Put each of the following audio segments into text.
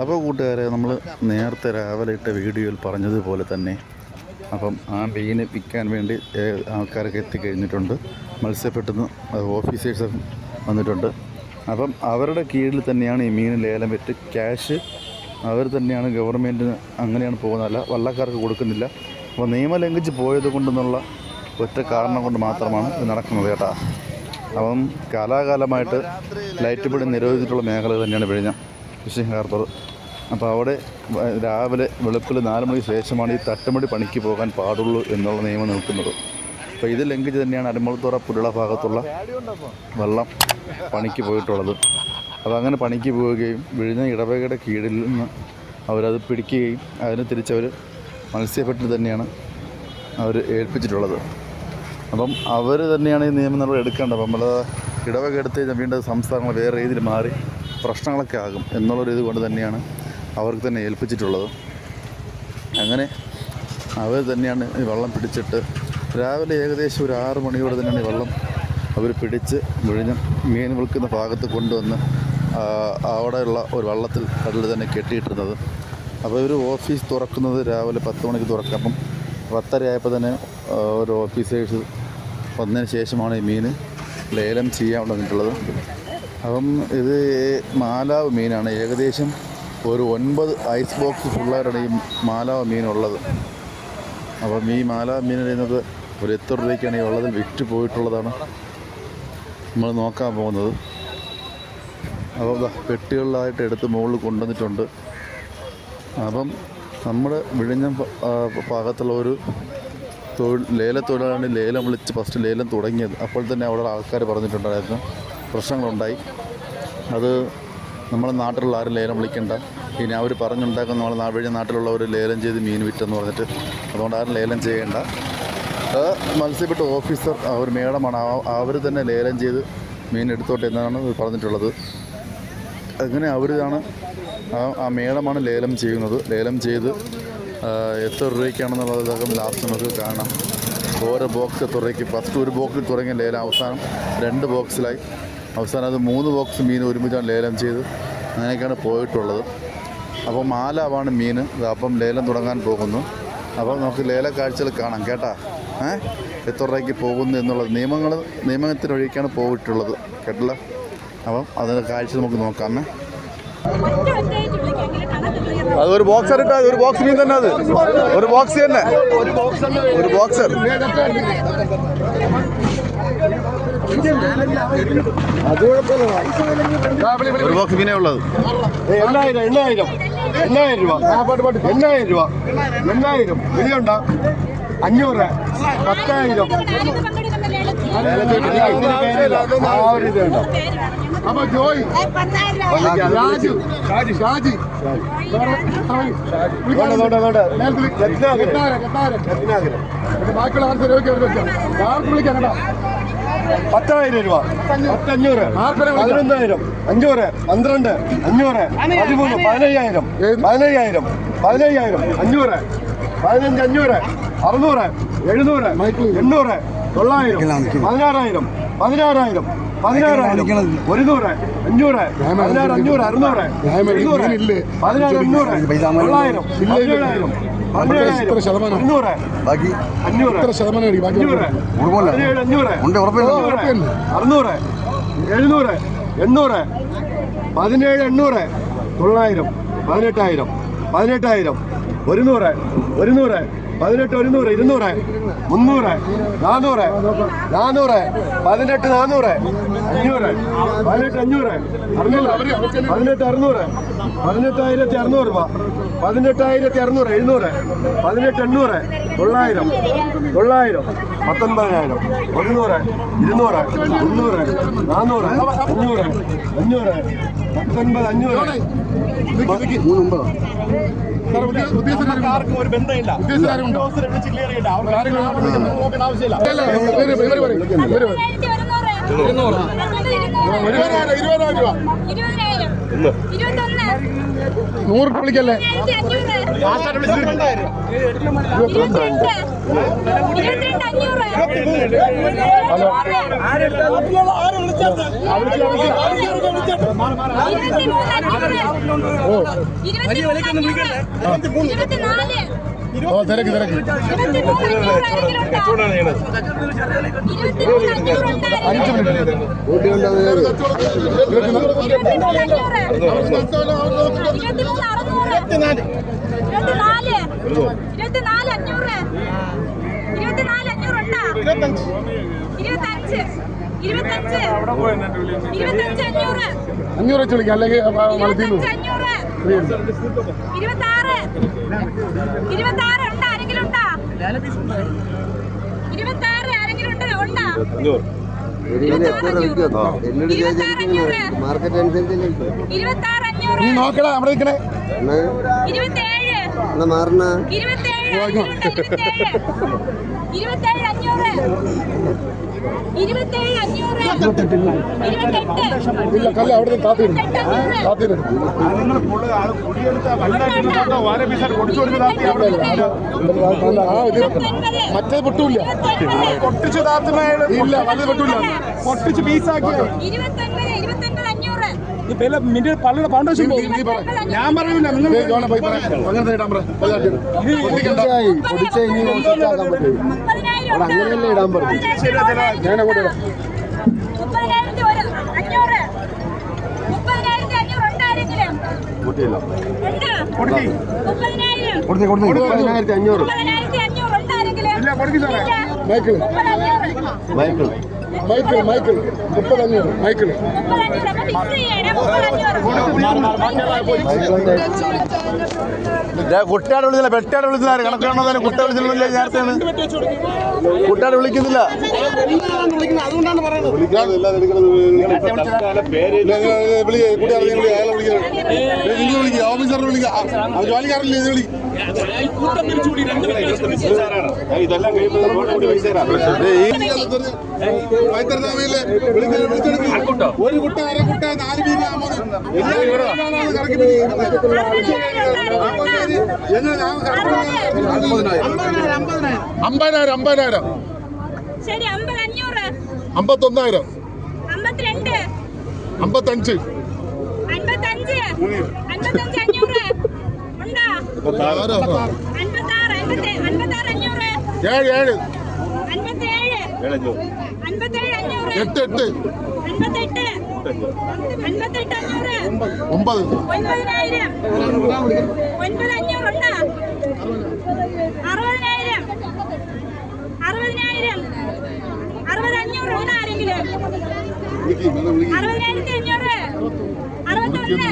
അപ്പോൾ കൂട്ടുകാരെ നമ്മൾ നേരത്തെ രാവിലെ ഇട്ട വീഡിയോയിൽ പറഞ്ഞതുപോലെ തന്നെ അപ്പം ആ മീനെ വിൽക്കാൻ വേണ്ടി ആൾക്കാരൊക്കെ എത്തിക്കഴിഞ്ഞിട്ടുണ്ട്. മത്സ്യപ്പെട്ടെന്ന് ഓഫീസേഴ്സ് വന്നിട്ടുണ്ട്. അപ്പം അവരുടെ കീഴിൽ തന്നെയാണ് ഈ മീൻ ലേലം വിറ്റ് ക്യാഷ് അവർ തന്നെയാണ് ഗവൺമെന്റിന് അങ്ങനെയാണ് പോകുന്നതല്ല വള്ളക്കാർക്ക് കൊടുക്കുന്നില്ല. അപ്പോൾ നിയമം ലംഘിച്ച് പോയത് കൊണ്ടെന്നുള്ള ഒറ്റ കാരണം കൊണ്ട് മാത്രമാണ് ഇത് നടക്കുന്നത് കേട്ടോ. അപ്പം കാലാകാലമായിട്ട് ലൈറ്റ് പിടി നിരോധിച്ചിട്ടുള്ള മേഖല തന്നെയാണ് വിഴിഞ്ഞം. ഫിഷിംഗ് ഹാർബർ അപ്പോൾ അവിടെ രാവിലെ വെളുപ്പിൽ നാല് മണി ശേഷമാണ് ഈ തട്ടുമടി പണിക്ക് പോകാൻ പാടുള്ളൂ എന്നുള്ള നിയമം നിൽക്കുന്നത്. അപ്പോൾ ഇത് ലംഘിച്ച് തന്നെയാണ് അരമ്പളത്തുറ പുരുള ഭാഗത്തുള്ള വെള്ളം പണിക്ക് പോയിട്ടുള്ളത്. അപ്പോൾ അങ്ങനെ പണിക്ക് പോവുകയും വിഴിഞ്ഞ ഇടവകയുടെ കീഴിൽ നിന്ന് അവരത് പിടിക്കുകയും അതിന് തിരിച്ചവർ മത്സ്യഫെട്ടിൽ തന്നെയാണ് അവർ ഏൽപ്പിച്ചിട്ടുള്ളത്. അപ്പം അവർ തന്നെയാണ് ഈ നിയമം നമ്മൾ എടുക്കേണ്ടത്. അപ്പം നമ്മൾ ഇടവക എടുത്ത് വീണ്ടും സംസ്ഥാനങ്ങൾ വേറെ രീതിയിൽ മാറി പ്രശ്നങ്ങളൊക്കെ ആകും എന്നുള്ളൊരു ഇത് കൊണ്ട് തന്നെയാണ് അവർക്ക് തന്നെ ഏൽപ്പിച്ചിട്ടുള്ളത്. അങ്ങനെ അവർ തന്നെയാണ് ഈ വെള്ളം പിടിച്ചിട്ട് രാവിലെ ഏകദേശം ഒരു ആറ് മണിയോടെ തന്നെയാണ് ഈ വെള്ളം അവർ പിടിച്ച് മുഴിഞ്ഞ് മീൻ വിൽക്കുന്ന ഭാഗത്ത് കൊണ്ടുവന്ന് അവിടെയുള്ള ഒരു വള്ളത്തിൽ കടലിൽ തന്നെ കെട്ടിയിട്ടിരുന്നത്. അപ്പോൾ ഇവർ ഓഫീസ് തുറക്കുന്നത് രാവിലെ പത്ത് മണിക്ക് തുറക്കാം. അപ്പം പത്തരയായപ്പോൾ തന്നെ ഒരു ഓഫീസേഴ്സ് വന്നതിന് ശേഷമാണ് ഈ മീൻ ലേലം ചെയ്യാൻ വന്നിട്ടുള്ളത്. അപ്പം ഇത് മാലാവ് മീനാണ്. ഏകദേശം ഒരു ഒൻപത് ഐസ് ബോക്സ് ഫുള്ളായിട്ടാണ് ഈ മാലാവ് മീനുള്ളത്. അപ്പം ഈ മാലാവ് മീൻ പറയുന്നത് ഒരു എത്ര രൂപയ്ക്കാണ് ഈ വെള്ളത്തിൽ വിറ്റ് പോയിട്ടുള്ളതാണ്. നമ്മൾ നോക്കാൻ പോകുന്നത്. അപ്പോൾ പെട്ടികളിലായിട്ട് എടുത്ത് മുകളിൽ കൊണ്ടുവന്നിട്ടുണ്ട്. അപ്പം നമ്മുടെ വിഴിഞ്ഞം ഭാഗത്തുള്ള ഒരു തൊഴിൽ ലേലത്തൊഴിലാണ് ലേലം വിളിച്ച് ഫസ്റ്റ് ലേലം തുടങ്ങിയത്. അപ്പോൾ തന്നെ അവിടെ ആൾക്കാർ പറഞ്ഞിട്ടുണ്ടായിരുന്നു. പ്രശ്നങ്ങളുണ്ടായി. അത് നമ്മുടെ നാട്ടിലുള്ള ആരും ലേലം വിളിക്കേണ്ട. ഇനി അവർ പറഞ്ഞുണ്ടാക്കുന്ന നമ്മളെ നാ- വഴി നാട്ടിലുള്ളവർ ലേലം ചെയ്ത് മീൻ വിറ്റെന്ന് പറഞ്ഞിട്ട് അതുകൊണ്ട് ആരും ലേലം ചെയ്യേണ്ട. മത്സ്യപ്പെട്ട ഓഫീസർ അവർ മേഡമാണ് അവർ തന്നെ ലേലം ചെയ്ത് മീൻ എടുത്തോട്ടെ എന്നാണ് പറഞ്ഞിട്ടുള്ളത്. അങ്ങനെ അവരാണ് ആ മേഡമാണ് ലേലം ചെയ്യുന്നത്. ലേലം ചെയ്ത് എത്ര രൂപയ്ക്കാണെന്നുള്ളത് അദ്ദേഹം ലാസ്റ്റ് നമുക്ക് കാണാം. ഓരോ ബോക്സ് തുറയ്ക്ക് ഫസ്റ്റ് ഒരു ബോക്സിൽ തുടങ്ങിയ ലേലം അവസാനം രണ്ട് ബോക്സിലായി അവസാനം അത് മൂന്ന് ബോക്സ് മീൻ ഒരുമിച്ചാണ് ലേലം ചെയ്ത് അങ്ങനെയൊക്കെയാണ് പോയിട്ടുള്ളത്. അപ്പം മാലാവാണ് മീൻ. അപ്പം ലേലം തുടങ്ങാൻ പോകുന്നു. അപ്പം നമുക്ക് ലേല കാഴ്ചകൾ കാണാം കേട്ടാ. ഏ? എത്ര രൂപയ്ക്ക് പോകുന്നു എന്നുള്ളത് നിയമങ്ങൾ നിയമത്തിനൊഴിക്കാണ് പോയിട്ടുള്ളത്. കേട്ടില്ല? അപ്പം അതിന്റെ കാഴ്ച നമുക്ക് നോക്കാമേ അത് ഒരു ബോക്സർ ഇട്ടാ ഒരു ബോക്സ് മീൻ തന്നെ അത്. ഒരു ബോക്സ് തന്നെ. ഒരു ബോക്സർ ഒരു ബോക്സ് മീനേ ഉള്ളത് എണ്ണായിരം എണ്ണായിരം എണ്ണായിരം രൂപ എണ്ണായിരം രൂപ എണ്ണായിരം വിലയുണ്ടോ അഞ്ഞൂറ് പത്തായിരം അപ്പൊ ജോയ് രാജു ഷാജി ഷാജി ബാക്കിയുള്ള ആൾക്കാർ ആർക്ക് വിളിക്കാം കേട്ടോ പത്തായിരം രൂപ. പത്തഞ്ഞൂറ്. പതിനൊന്നായിരം. അഞ്ഞൂറ്. പന്ത്രണ്ട്. അഞ്ഞൂറ്. പതിമൂന്ന്. പതിനയ്യായിരം. പതിനയ്യായിരം. പതിനയ്യായിരം. അഞ്ഞൂറ്. പതിനഞ്ച് അഞ്ഞൂറ്. അറുന്നൂറ്. എഴുന്നൂറ്. എണ്ണൂറ്. തൊള്ളായിരം. പതിനാറായിരം. പതിനാറായിരം. പതിനാറായിരം. ഒരുന്നൂറ്. അഞ്ഞൂറ്. പതിനാറ് അഞ്ഞൂറ്. അറുന്നൂറ്. പതിനാറ് അഞ്ഞൂറ്. തൊള്ളായിരം. പതിനേഴായിരം. പതിനേഴായിരം അഞ്ഞൂറ്. ബാക്കി അഞ്ഞൂറ്. അഞ്ഞൂറ്. പതിനേഴ് അഞ്ഞൂറ് ഉണ്ട് ഉറപ്പില്ല. അറുന്നൂറ് എഴുന്നൂറ് എണ്ണൂറ് പതിനേഴ് എണ്ണൂറ് തൊള്ളായിരം പതിനെട്ടായിരം പതിനെട്ടായിരം ഒരുന്നൂറ് ഒരുന്നൂറ് പതിനെട്ട് ഒരുന്നൂറ് ഇരുന്നൂറ് മുന്നൂറ് നാനൂറ് നാനൂറ് പതിനെട്ട് നാനൂറ് അഞ്ഞൂറ് പതിനെട്ട് അഞ്ഞൂറ് അറുന്നൂറ് പതിനെട്ട് അറുന്നൂറ് പതിനെട്ടായിരത്തി അറുന്നൂറ് രൂപ പതിനെട്ടായിരത്തി അറുന്നൂറ് എഴുന്നൂറ് പതിനെട്ട് എണ്ണൂറ് തൊള്ളായിരം തൊള്ളായിരം പത്തൊൻപതിനായിരം ഒരുന്നൂറ് ഇരുന്നൂറ് മുന്നൂറ് നാന്നൂറ് അഞ്ഞൂറ് അഞ്ഞൂറ് പത്തൊൻപത് അഞ്ഞൂറ് നോക്കേണ്ട ആവശ്യമില്ല ഇരുപതിനായിരം രൂപ. നൂറ് വിളിക്കല്ലേ ഹലോ. ഓ. ഓ തിരക്ക് തിരക്ക്. അഞ്ച് മിനിറ്റ് ഇരുപത്തിനാല് ഇരുപത്തിനാല് അഞ്ഞൂറ് ഇരുപത്തിനാല് അഞ്ഞൂറുണ്ടാ ഇരുപത്തഞ്ച് ഇരുപത്തഞ്ച് ഇരുപത്തഞ്ച് അഞ്ഞൂറ്. അഞ്ഞൂറ് വെച്ച് വിളിക്കാം അല്ലെങ്കിൽ മലത്തിന്നു ഇരുപത്തഞ്ച് ഇരുപത്താറ് ഇരുപത്താറ് ഉണ്ടാ? ആരെങ്കിലും ഉണ്ടാ? ആരെങ്കിലും മാർക്കറ്റ് നോക്കടാ നിൽക്കണേ എന്നാ? ഇരുപത്തേഴ് എന്നാ മാറണ? ഇല്ല കല്ല അവിടെ മറ്റേ പൊട്ടൂല്ല. പൊട്ടിച്ചു ഇല്ല വലുത് പൊട്ടൂല്ല. പൊട്ടിച്ച് പീസാക്കിയത് പള്ളിയുടെ ഫൗണ്ടേഷൻ ഞാൻ പറയൂല നിങ്ങൾ ഇടാൻ അങ്ങനെയല്ലേ പറഞ്ഞു ഞാൻ അങ്ങോട്ട് അഞ്ഞൂറ്. കൊടുത്തേ കൊടുത്തേ മുപ്പതിനായിരത്തി ഇല്ല മൈക്കിൾ. മൈക്കിൾ. മൈക്കിൾ മൈക്കിൾ മുപ്പത് അഞ്ഞൂറ് മൈക്കിൾ കുട്ടിയാട് വിളിച്ചില്ല വെട്ടിയാട് വിളിച്ചില്ല കണക്ക് കാണുന്നതിന് കുട്ടിയെ വിളിച്ചില്ല നേരത്തെയാണ് കുട്ടിയാട് വിളിക്കുന്നില്ല. ഓഫീസറിനെ വിളിക്കുക ജോലിക്കാരല്ലേ ഇത് വിളിക്കും ഒരു കുട്ട അര കുട്ട നാല് മീൻ അമ്പതിനായിരം. അമ്പതിനായിരം അമ്പത്തൊന്നായിരം. അമ്പത്തഞ്ച്. ഏഴ് ഏഴ്. എട്ട് എട്ട്. ഒമ്പത്. ഒൻപതിനായിരം. ഒൻപത് അഞ്ഞൂറുണ്ടോ അറുപതിനായിരം. അറുപതിനായിരം. അറുപത് അഞ്ഞൂറുണ്ടോ ആരെങ്കിലും. അറുപതിനായിരത്തി അഞ്ഞൂറ്. അറുപത്തൊന്ന്.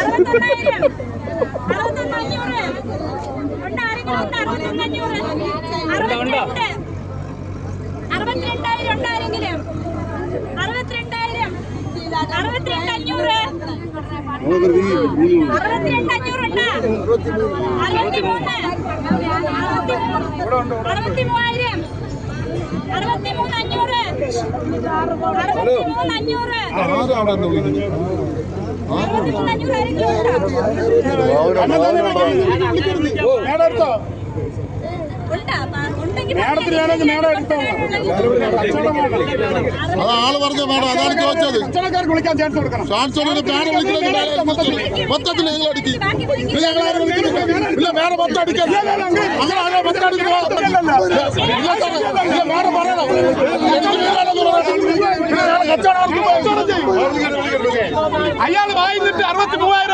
അറുപത്തൊന്നായിരം. അറുപത്തൊന്ന് അഞ്ഞൂറ്. ഉണ്ട് ആരെങ്കിലും? ഉണ്ട് അറുപത്തൊന്ന് അഞ്ഞൂറ്. അറുപത്തിരണ്ട്. അറുപത്തിരണ്ടായിരം ഉണ്ട് ആരെങ്കിലും? അഞ്ഞൂറുണ്ട് അറുപത്തിമൂന്ന് അഞ്ഞൂറ് അറുപത്തിമൂന്ന് അഞ്ഞൂറ് അറുപത്തിമൂന്ന് അഞ്ഞൂറ് ആരെങ്കിലും ഉണ്ടോ ഉണ്ടാ വേണമെങ്കിൽ മേഡം എടുത്തോ അത് ആൾ പറഞ്ഞ മേഡം അതാണ് ചോദിച്ചത് കച്ചവടക്കാർക്ക് വിളിക്കാൻ ചാൻസ് കൊടുക്കണം ട്രാൻസ്ഫോർട്ടിന് പേര് വിളിക്കുന്നത് മൊത്തത്തിൽ നിങ്ങൾ അടിക്കും ഇല്ല ഞങ്ങൾ ആരും വിളിക്കുന്നില്ല ഇല്ല വേറെ മൊത്തം അടിക്കാം അങ്ങനെ ആരോ മൊത്തം അടിക്കുന്നു ഇല്ല വേറെ പറയണം കച്ചവടം. അയാൾ വായിന്നിട്ട് അറുപത്തി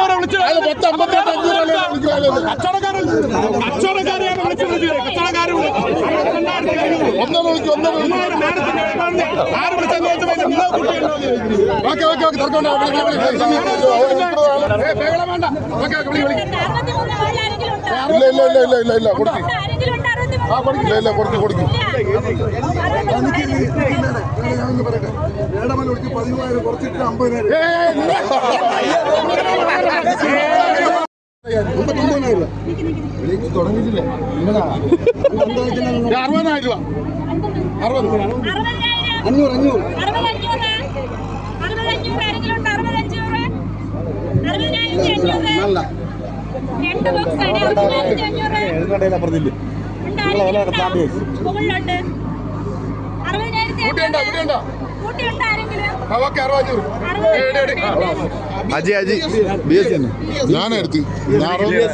മൂവായിരം വരെ വിളിച്ചു അയാൾ മൊത്തം അമ്പത്തെട്ട് അഞ്ഞൂറല്ലേ വിളിക്കുന്നത് കച്ചവടക്കാരൻ കച്ചവടക്കാരെയാണ് വിളിച്ചു വിളിച്ചത് കച്ചവടക്കാർ ഒന്നര വിളിക്കും ഒന്നര ആര് വിളിച്ചെന്ന് ചോദിച്ചപ്പോൾ നിങ്ങൾ കുട്ടിയുണ്ടോ. ഓക്കെ ഓക്കെ ഓക്കെ വിളി വേണ്ട. ഓക്കെ ഓക്കെ വിളി വിളി. ആരെങ്കിലും ഉണ്ടോ? ഇല്ല ഇല്ല ഇല്ല ഇല്ല ഇല്ല ഇല്ല ആ കൊടുക്കില്ല ഇല്ല കൊടുക്കും കൊടുക്കും. തുടങ്ങിയിട്ടില്ലേ അറുപതിനായിരം രൂപ. അറുപത്. അറുപതിനായിരം അഞ്ഞൂറ്. അഞ്ഞൂറ് അറുപത് അഞ്ഞൂറ്. അറുപത് അഞ്ഞൂറ് ആരെങ്കിലും ഉണ്ട് അറുപത് അഞ്ഞൂറ് അറുപത് അറുപതിനായിരത്തി അഞ്ഞൂറ് രണ്ട് ബി എസ് സി ഞാൻ ഉണ്ട്, ആരെങ്കിലും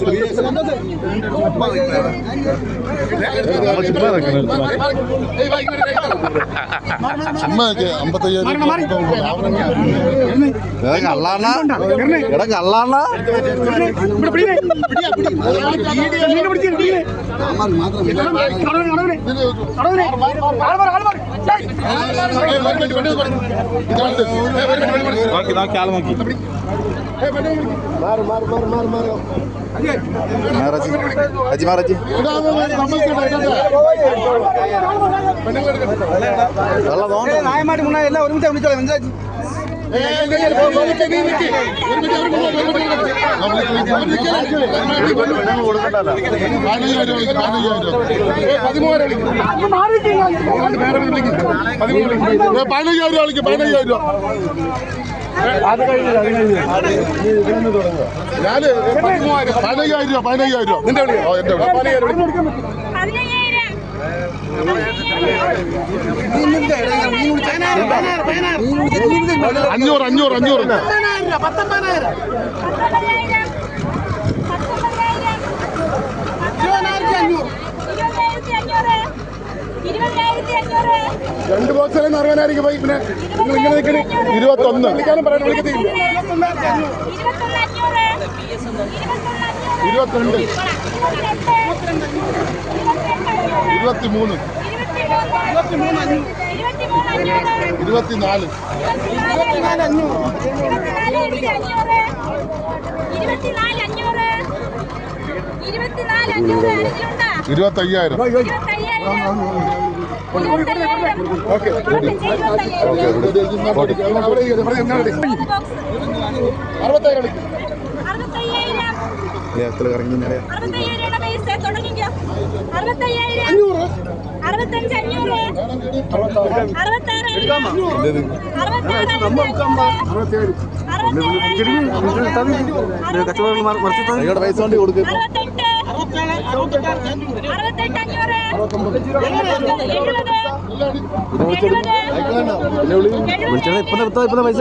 ഉണ്ടോ? മുകളിലുണ്ട് അറുപതിനായിരത്തി കൂട്ടിയുണ്ടോ അഞ്ഞൂറ് കൂട്ടിയുണ്ടോ കൂട്ടിയുണ്ടോ ആരെങ്കിലും ആ ഓക്കെ അറുപത്തൂറ് അറുപത് Aji Aji B S C ഞാനെടുത്ത് ഞാൻ ചുമ്മാ അമ്പത്തയ്യായിരം കള്ളാണ എടാ കള്ളാണ മാറജി അജി മാറജി വെള്ളം തോന്നുന്നു പതിനയ്യായിരം രൂപ കളിക്കും പതിനയ്യായിരം രൂപ. ഞാൻ പതിനയ്യായിരം രൂപ പതിനയ്യായിരം രൂപ എന്റെ വിളി പതിനയ്യായിരം വിളി പതിനയ്യായിരം അഞ്ഞൂറ് അഞ്ഞൂറ് അഞ്ഞൂറ്. പത്തൊമ്പതിനായിരം രണ്ട് ബോക്സിലും അറുപതിനായിരം പോയി. പിന്നെ നിങ്ങൾ ഇങ്ങനെ നിൽക്കണേ. ഇരുപത്തൊന്ന്. വിളിക്കാനും പറയാൻ വിളിക്കത്തില്ല. ഇരുപത്തിരണ്ട്. ഇരുപത്തി മൂന്ന് ഇരുപത്തിനാല്. ഇരുപത്തയ്യായിരം. ഓക്കെ അറുപത്താറ് ഇറങ്ങി നിങ്ങളുടെ പൈസ കൊണ്ട് കൊടുക്കും. വിളിച്ചാൽ ഇപ്പൊ ഇപ്പൊ പൈസ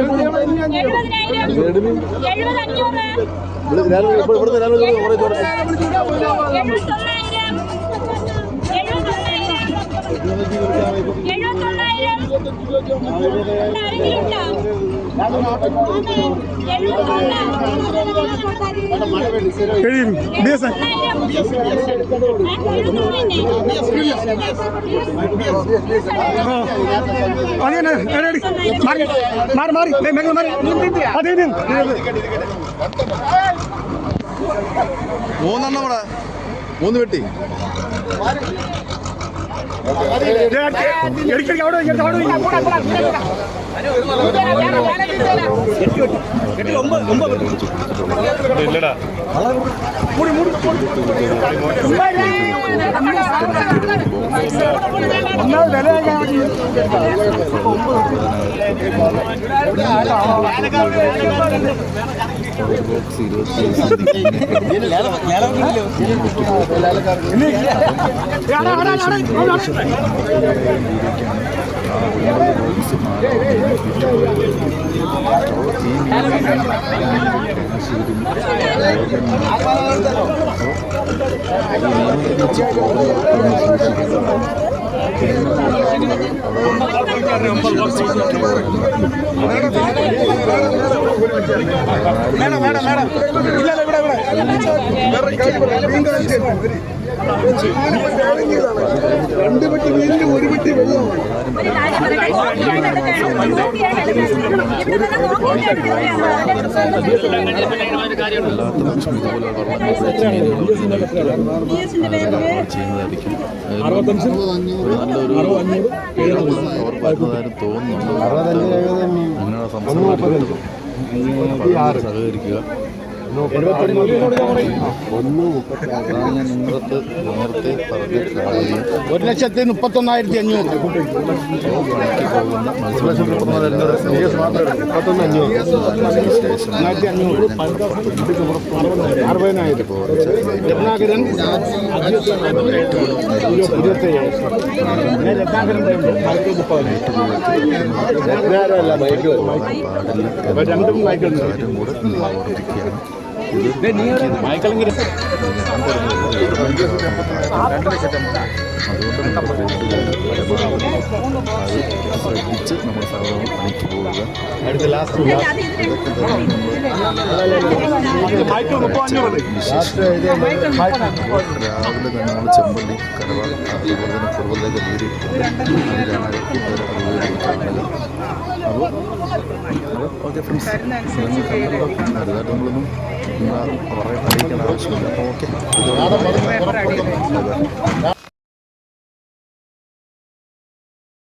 ആരെങ്കിലുണ്ടോ മാറി മാറി മാറി അതെ മൂന്നെണ്ണം കൂടെ മൂന്ന് വെട്ടി ഇല്ലടാ. ഒന്നാമത് ബോക്സ് ഇരുപത്തി മേഡം മേഡം മേഡം ഇല്ല ഇല്ല, ഇവിടെ ഇവിടെ രണ്ട് പെട്ടി വെയിലും ഒരു പെട്ടി ഇതുപോലെ ചെയ്യുന്നതായിരിക്കും നല്ലൊരു അവർ പറയുന്നതായിട്ട് തോന്നുന്നുണ്ട് അങ്ങനെയുള്ള സംസ്ഥാനം സഹകരിക്കുക. ഞാൻ നിങ്ങൾക്ക് നേരത്തെ പറഞ്ഞ കാര്യം ഒരു ലക്ഷത്തി മുപ്പത്തൊന്നായിരത്തി അഞ്ഞൂറ്. അറുപതിനായിരം രത്നാകരൻ. ഇരുപത്തയ്യായിരം രത്നാകരൻ പാടില്ല രണ്ടും മൈക്കുണ്ട് കാര്യം കൂടെ ശ്രദ്ധിച്ച് നമ്മുടെ സാധനം പണിക്ക് പോവുക രാവിലെ തന്നെ നമ്മൾ ചെമ്പള്ളി കടവ അതുപോലെ തന്നെ കുറുവലേക്ക് വീട് അതിലാണ് കാണുന്നത് അപ്പോൾ ഓക്കെ ഫ്രണ്ട്സ് അടുത്തായിട്ട് നമ്മളൊന്നും പറയാൻ അറിയിക്കേണ്ട ആവശ്യമില്ല. ഓക്കെ